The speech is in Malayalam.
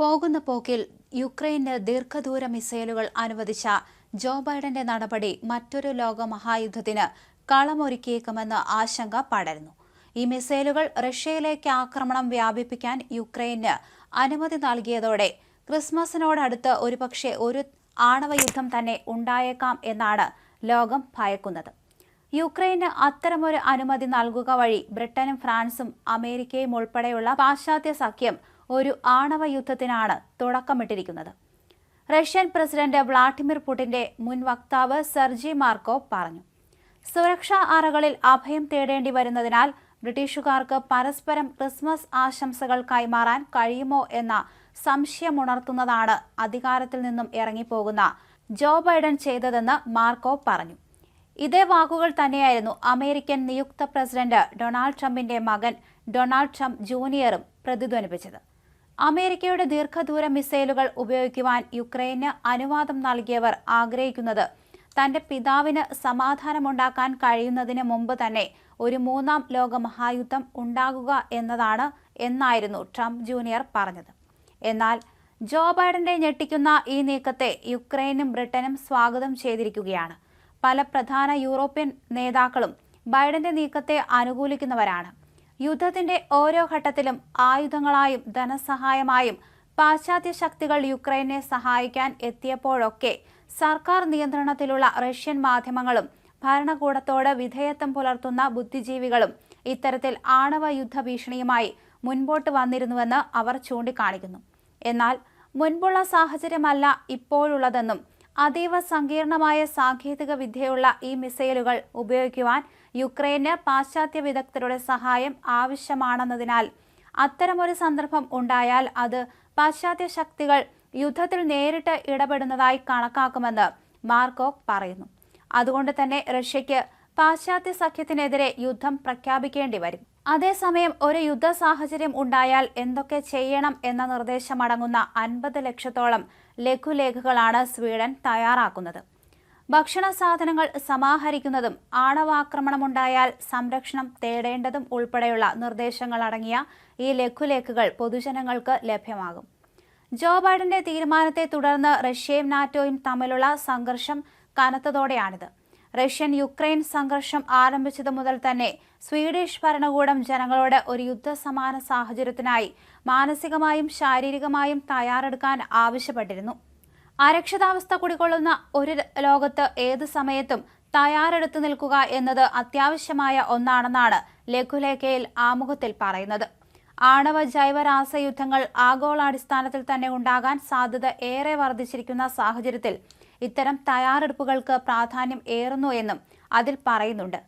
പോകുന്ന പോക്കിൽ യുക്രൈന് ദീർഘദൂര മിസൈലുകൾ അനുവദിച്ച ജോ ബൈഡന്റെ നടപടി മറ്റൊരു ലോകമഹായുദ്ധത്തിന് കളമൊരുക്കിയേക്കുമെന്ന് ആശങ്ക പടരുന്നു. ഈ മിസൈലുകൾ റഷ്യയിലേക്ക് ആക്രമണം വ്യാപിപ്പിക്കാൻ യുക്രൈന് അനുമതി നൽകിയതോടെ ക്രിസ്മസിനോടടുത്ത് ഒരുപക്ഷെ ഒരു ആണവ യുദ്ധം തന്നെ ഉണ്ടായേക്കാം എന്നാണ് ലോകം ഭയക്കുന്നത്. യുക്രൈന് അത്തരമൊരു അനുമതി നൽകുക വഴി ബ്രിട്ടനും ഫ്രാൻസും അമേരിക്കയും ഉൾപ്പെടെയുള്ള പാശ്ചാത്യ സഖ്യം ഒരു ആണവ യുദ്ധത്തിനാണ് തുടക്കമിട്ടിരിക്കുന്നത്. റഷ്യൻ പ്രസിഡന്റ് വ്ളാഡിമിർ പുടിന്റെ മുൻ വക്താവ് സെർജി മാർക്കോ പറഞ്ഞു. സുരക്ഷാ അറകളിൽ അഭയം തേടേണ്ടി വരുന്നതിനാൽ ബ്രിട്ടീഷുകാർക്ക് പരസ്പരം ക്രിസ്മസ് ആശംസകൾ കൈമാറാൻ കഴിയുമോ എന്ന സംശയമുണർത്തുന്നതാണ് അധികാരത്തിൽ നിന്നും ഇറങ്ങിപ്പോകുന്ന ജോ ബൈഡൻ ചെയ്തതെന്ന് മാർക്കോ പറഞ്ഞു. ഇതേ വാക്കുകൾ തന്നെയായിരുന്നു അമേരിക്കൻ നിയുക്ത പ്രസിഡന്റ് ഡൊണാൾഡ് ട്രംപിന്റെ മകൻ ഡൊണാൾഡ് ട്രംപ് ജൂനിയറും പ്രതിധ്വനിപ്പിച്ചത്. അമേരിക്കയുടെ ദീർഘദൂര മിസൈലുകൾ ഉപയോഗിക്കുവാൻ യുക്രൈന് അനുവാദം നൽകിയവർ ആഗ്രഹിക്കുന്നത്. തന്റെ പിതാവിന് സമാധാനമുണ്ടാക്കാൻ കഴിയുന്നതിന് മുമ്പ് തന്നെ ഒരു മൂന്നാം ലോക മഹായുദ്ധം ഉണ്ടാകുക എന്നതാണ് എന്നായിരുന്നു ട്രംപ് ജൂനിയർ പറഞ്ഞത്. എന്നാൽ ജോ ബൈഡന്റെ ഞെട്ടിക്കുന്ന ഈ നീക്കത്തെ യുക്രൈനും ബ്രിട്ടനും സ്വാഗതം ചെയ്തിരിക്കുകയാണ്. പല പ്രധാന യൂറോപ്യൻ നേതാക്കളും ബൈഡന്റെ നീക്കത്തെ അനുകൂലിക്കുന്നവരാണ്. യുദ്ധത്തിന്റെ ഓരോ ഘട്ടത്തിലും ആയുധങ്ങളായും ധനസഹായമായും പാശ്ചാത്യ ശക്തികൾ യുക്രൈനെ സഹായിക്കാൻ എത്തിയപ്പോഴൊക്കെ സർക്കാർ നിയന്ത്രണത്തിലുള്ള റഷ്യൻ മാധ്യമങ്ങളും ഭരണകൂടത്തോട് വിധേയത്വം പുലർത്തുന്ന ബുദ്ധിജീവികളും ഇത്തരത്തിൽ ആണവ യുദ്ധ ഭീഷണിയുമായി മുൻപോട്ട് വന്നിരുന്നുവെന്ന് അവർ ചൂണ്ടിക്കാണിക്കുന്നു. എന്നാൽ മുൻപുള്ള സാഹചര്യമല്ല ഇപ്പോഴുള്ളതെന്നും അതീവ സങ്കീർണമായ സാങ്കേതിക വിദ്യയുള്ള ഈ മിസൈലുകൾ ഉപയോഗിക്കുവാൻ യുക്രൈന് പാശ്ചാത്യ വിദഗ്ധരുടെ സഹായം ആവശ്യമാണെന്നതിനാൽ അത്തരമൊരു സന്ദർഭം ഉണ്ടായാൽ അത് പാശ്ചാത്യ ശക്തികൾ യുദ്ധത്തിൽ നേരിട്ട് ഇടപെടുന്നതായി കണക്കാക്കുമെന്ന് മാർക്കോക് പറയുന്നു. അതുകൊണ്ട് തന്നെ റഷ്യയ്ക്ക് പാശ്ചാത്യ സഖ്യത്തിനെതിരെ യുദ്ധം പ്രഖ്യാപിക്കേണ്ടി വരും. അതേസമയം ഒരു യുദ്ധ സാഹചര്യം ഉണ്ടായാൽ എന്തൊക്കെ ചെയ്യണം എന്ന നിർദ്ദേശമടങ്ങുന്ന അൻപത് ലക്ഷത്തോളം ലഘുലേഖകളാണ് സ്വീഡൻ തയ്യാറാക്കുന്നത്. ഭക്ഷണ സാധനങ്ങൾ സമാഹരിക്കുന്നതും ആണവാക്രമണമുണ്ടായാൽ സംരക്ഷണം തേടേണ്ടതും ഉൾപ്പെടെയുള്ള നിർദ്ദേശങ്ങൾ അടങ്ങിയ ഈ ലഘുലേഖകൾ പൊതുജനങ്ങൾക്ക് ലഭ്യമാകും. ജോ ബൈഡന്റെ തീരുമാനത്തെ തുടർന്ന് റഷ്യയും നാറ്റോയും തമ്മിലുള്ള സംഘർഷം കനത്തതോടെയാണിത്. റഷ്യൻ യുക്രൈൻ സംഘർഷം ആരംഭിച്ചത് മുതൽ തന്നെ സ്വീഡിഷ് ഭരണകൂടം ജനങ്ങളോട് ഒരു യുദ്ധസമാന സാഹചര്യത്തിനായി മാനസികമായും ശാരീരികമായും തയ്യാറെടുക്കാൻ ആവശ്യപ്പെട്ടിരുന്നു. അരക്ഷിതാവസ്ഥ കുടികൊള്ളുന്ന ഒരു ലോകത്ത് ഏത് സമയത്തും തയ്യാറെടുത്തു നിൽക്കുക എന്നത് അത്യാവശ്യമായ ഒന്നാണെന്നാണ് ലഘുലേഖയിൽ ആമുഖത്തിൽ പറയുന്നത്. ആണവ ജൈവ രാസയുദ്ധങ്ങൾ ആഗോളാടിസ്ഥാനത്തിൽ തന്നെ ഉണ്ടാകാൻ സാധ്യത ഏറെ വർദ്ധിച്ചിരിക്കുന്ന സാഹചര്യത്തിൽ ഇത്തരം തയ്യാറെടുപ്പുകൾക്ക് പ്രാധാന്യം ഏറുന്നു എന്നും അതിൽ പറയുന്നുണ്ട്.